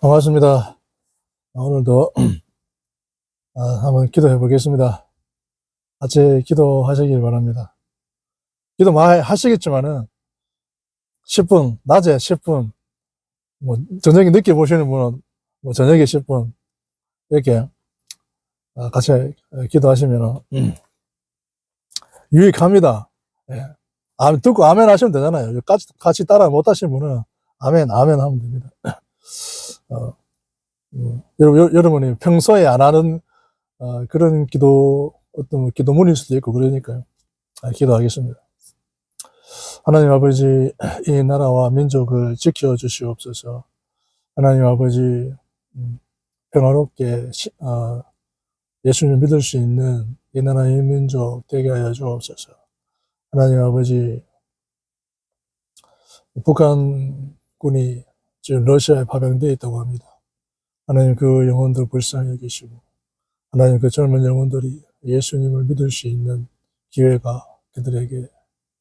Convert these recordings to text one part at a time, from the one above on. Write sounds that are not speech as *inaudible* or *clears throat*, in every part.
반갑습니다. 오늘도 *clears throat* 아, 한번 기도해 보겠습니다. 같이 기도하시길 바랍니다. 기도 많이 하시겠지만은 10분, 낮에 10분, 뭐 저녁에 늦게 보시는 분은 뭐 저녁에 10분 이렇게 아, 같이 기도하시면 *clears throat* 유익합니다. 예. 아, 듣고 아멘 하시면 되잖아요. 같이, 같이 따라 못 하시는 분은 아멘, 아멘 하면 됩니다. *clears throat* 어, 음, 여러분, 여러분이 평소에 안 하는 어, 그런 기도, 어떤 기도문일 수도 있고 그러니까요. 아, 기도하겠습니다. 하나님 아버지, 이 나라와 민족을 지켜주시옵소서. 하나님 아버지, 음, 평화롭게 시- 어, 예수님을 믿을 수 있는 이 나라의 민족 되게 하여 주옵소서. 하나님 아버지, 북한군이 지금 러시아에 파병되어 있다고 합니다. 하나님 그 영혼들 불쌍히 여기시고, 하나님 그 젊은 영혼들이 예수님을 믿을 수 있는 기회가 그들에게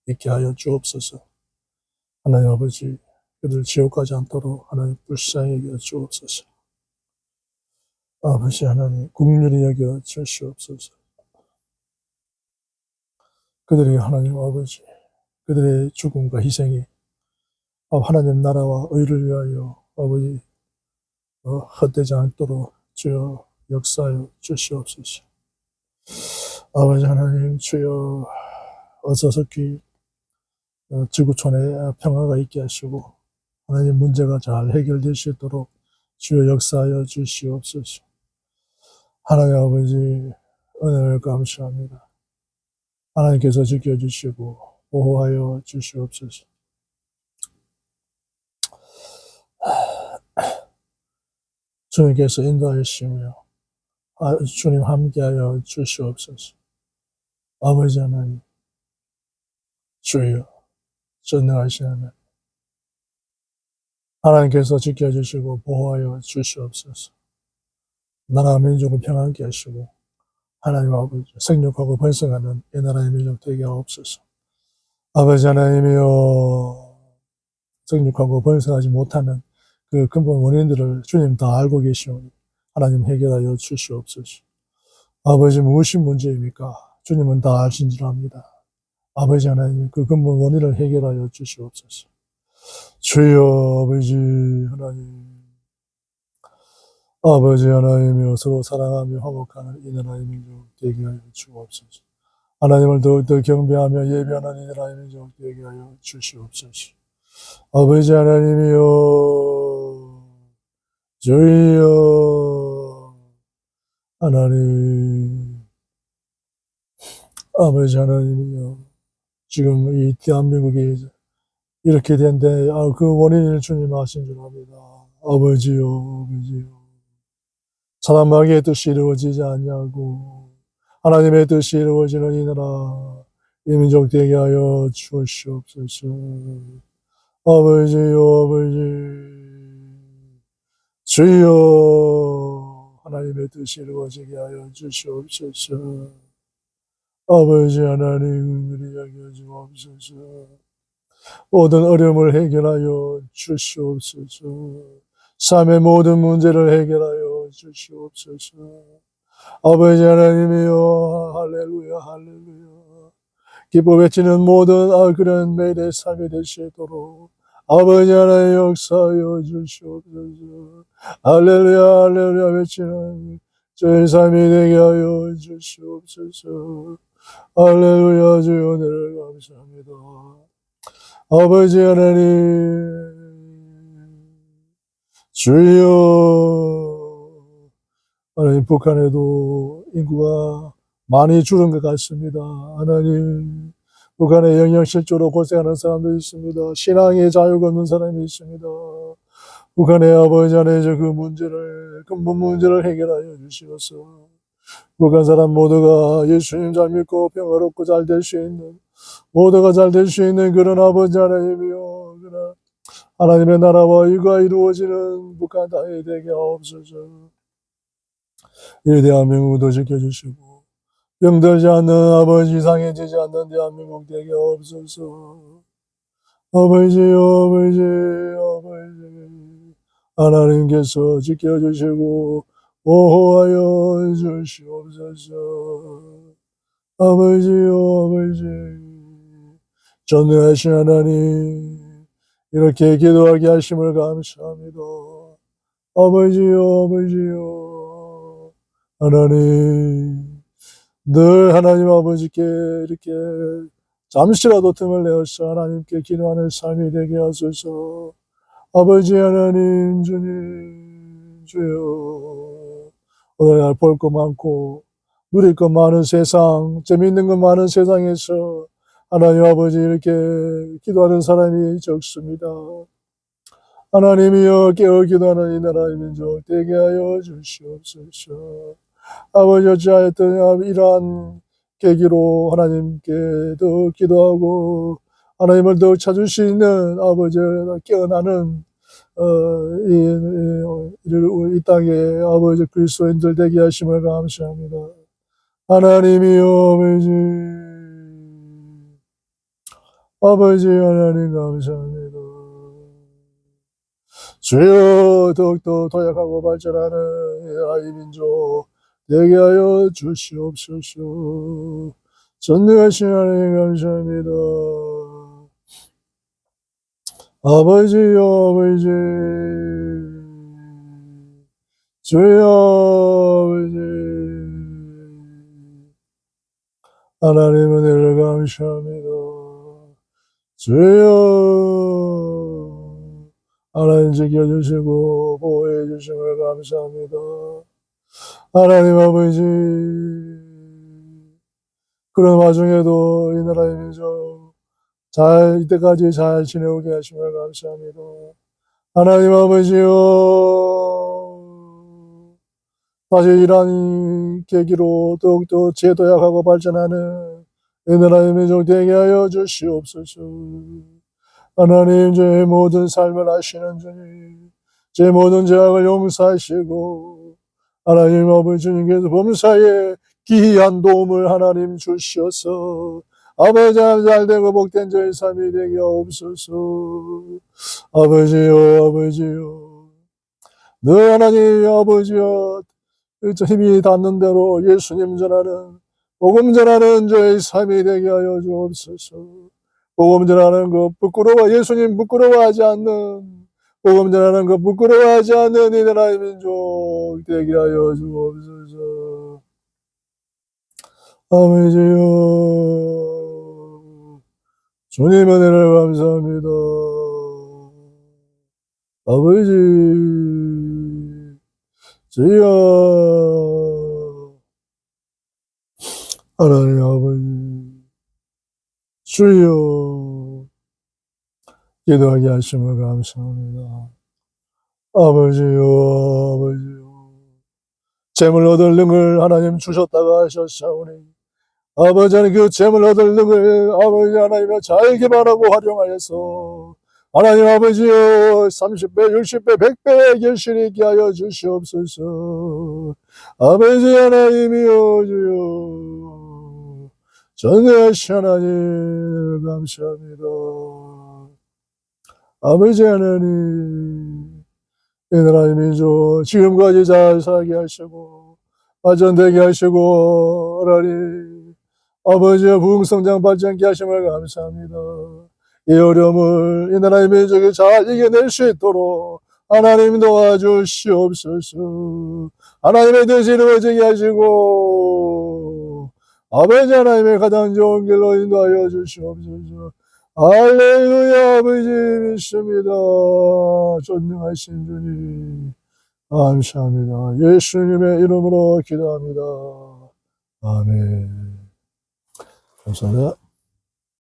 있게 하여 주옵소서. 하나님 아버지, 그들 지옥 가지 않도록 하나님 불쌍히 여겨 주옵소서. 아버지 하나님, 국률이 여겨 주시옵소서. 그들이 하나님 아버지, 그들의 죽음과 희생이 아, 하나님 나라와 의를 위하여 아버지 어, 헛되지 않도록 주여 역사하여 주시옵소서. 아버지 하나님 주여 어서서기 어, 지구촌에 평화가 있게 하시고 하나님 문제가 잘 해결될 수 있도록 주여 역사하여 주시옵소서. 하나님 아버지 은혜를 감사합니다. 하나님께서 지켜주시고 보호하여 주시옵소서. 주님께서 인도하시며 아, 주님 함께하여 주시옵소서. 아버지 하나님, 주여, 전능하신 하나님, 하나님께서 지켜주시고 보호하여 주시옵소서. 나라 민족을 평안케 하시고 하나님 아버지 생육하고 번성하는 이 나라의 민족 되게 하옵소서. 아버지 하나님이여 생육하고 번성하지 못하는 그 근본 원인들을 주님 다 알고 계시오니 하나님 해결하여 주시옵소서. 아버지 무엇이 문제입니까? 주님은 다 아신 줄 압니다. 아버지 하나님 그 근본 원인을 해결하여 주시옵소서. 주여 아버지 하나님 아버지 하나님이여 서로 사랑하며 화목하는 이 나라의 민족 되게 하여 주옵소서. 하나님을 더욱더 경배하며 예배하는 이 나라의 민족 되게 하여 주시옵소서. 아버지 하나님이여 주여 하나님 아버지 하나님이여 지금 이 대한민국이 이렇게 된데 아, 그 원인을 주님 아신 줄 압니다. 아버지요 아버지요 사람 마귀의 뜻이 이루어지지 않냐고 하나님의 뜻이 이루어지는 이 나라 이 민족 되게 하여 주시옵소서. 아버지요 아버지 주여 하나님의 뜻이 이루어지게 하여 주시옵소서. 아버지 하나님 은혜를 여겨 주옵소서. 모든 어려움을 해결하여 주시옵소서. 삶의 모든 문제를 해결하여 주시옵소서. 아버지 하나님이여 할렐루야 할렐루야. 기뻐 외치는 모든 아 그런 매일의 삶이 있도록 아버지 하나님 역사하여 주시옵소서. 할렐루야 할렐루야 외치는 저의 삶이 되게 하여 주시옵소서. 할렐루야 주여 은혜를 감사합니다. 아버지 하나님 주여 하나님 북한에도 인구가 많이 줄은 것 같습니다. 하나님 북한에 영양실조로 고생하는 사람도 있습니다. 신앙의 자유가 없는 사람이 있습니다. 북한의 아버지 안에서 그 문제를 근본 문제를 해결하여 주시옵소서. 북한 사람 모두가 예수님 잘 믿고 평화롭고 잘 될 수 있는 모두가 잘 될 수 있는 그런 아버지 하나님이요 하나님의 나라와 일과 이루어지는 북한 땅이 되게 하옵소서. 이 대한민국도 지켜주시고 병들지 않는 아버지 이상해지지 않는 대한민국 되게 하옵소서. 아버지 아버지 아버지 하나님께서 지켜주시고 보호하여 주시옵소서. 아버지요, 아버지. 전능하신 하나님, 이렇게 기도하게 하심을 감사합니다. 아버지요, 아버지요. 하나님, 늘 하나님 아버지께 이렇게 잠시라도 틈을 내어서 하나님께 기도하는 삶이 되게 하소서. 아버지 하나님, 주님, 주여. 오늘날 볼 것 많고, 누릴 것 많은 세상, 재미있는 것 많은 세상에서 하나님 아버지 이렇게 기도하는 사람이 적습니다. 하나님이여 깨어 기도하는 이 나라의 민족 되게 하여 주시옵소서. 아버지 어찌하였든 이러한 계기로 하나님께 더 기도하고 하나님을 더 찾을 수 있는 아버지 깨어나는 어, 이, 이, 이, 이 땅에 아버지 그리스도인들 되게 하심을 감사합니다. 하나님이여 아버지 아버지 하나님 감사합니다. 주여 더욱더 도약하고 발전하는 아이 민족 되게 하여 주시옵소서. 전능하신 하나님 감사합니다. 아버지요 아버지 주여 아버지 하나님 은혜를 감사합니다. 주여 하나님 지켜주시고 보호해 주심을 감사합니다. 하나님 아버지 그런 와중에도 이 나라의 민족 잘 이때까지 잘 지내오게 하심을 감사합니다. 하나님 아버지요 다시 이러한 계기로 더욱더 제도약하고 발전하는 이 나라의 민족 되게 하여 주시옵소서. 하나님 제 모든 삶을 아시는 주님 제 모든 죄악을 용서하시고 하나님 아버지 주님께서 범사에 기이한 도움을 하나님 주셔서 아버지 잘 되고 복된 저의 삶이 되게 없소서. 아버지요 아버지요 늘 하나님 아버지여 저 힘이 닿는 대로 예수님 전하는 복음 전하는 저의 삶이 되게 하여 주옵소서. 복음 전하는 것 부끄러워 예수님 부끄러워하지 않는 복음 전하는 것 부끄러워하지 않는 이 나라의 민족 되게 하여 주옵소서. 아버지요 주님 은혜를 감사합니다. 아버지 주여. 하나님 아버지 주여 기도하게 하심을 감사합니다. 아버지요 아버지요. 재물 얻을 능을 하나님 주셨다가 하셨사오니 아버지 하나님 그 재물 얻을 능을 아버지 하나님의 잘 개발하고 활용하여서 하나님 아버지요 30배 60배 100배의 결실이 있게 하여 주시옵소서. 아버지 하나님이여 주여. 전능하신 하나님 감사합니다 아버지 하나님 이 나라의 민족 지금까지 잘 살게 하시고 발전되게 하시고 하나님 아버지의 부흥성장 발전케 하심을 감사합니다. 이 어려움을 이 나라의 민족이 잘 이겨낼 수 있도록 하나님 도와주시옵소서. 하나님의 뜻이 이루어지게 하시고 아버지 하나님의 가장 좋은 길로 인도하여 주시옵소서 할렐루야 아버지 믿습니다. 존경하신 주님 감사합니다. 예수님의 이름으로 기도합니다. 아멘. 감사합니다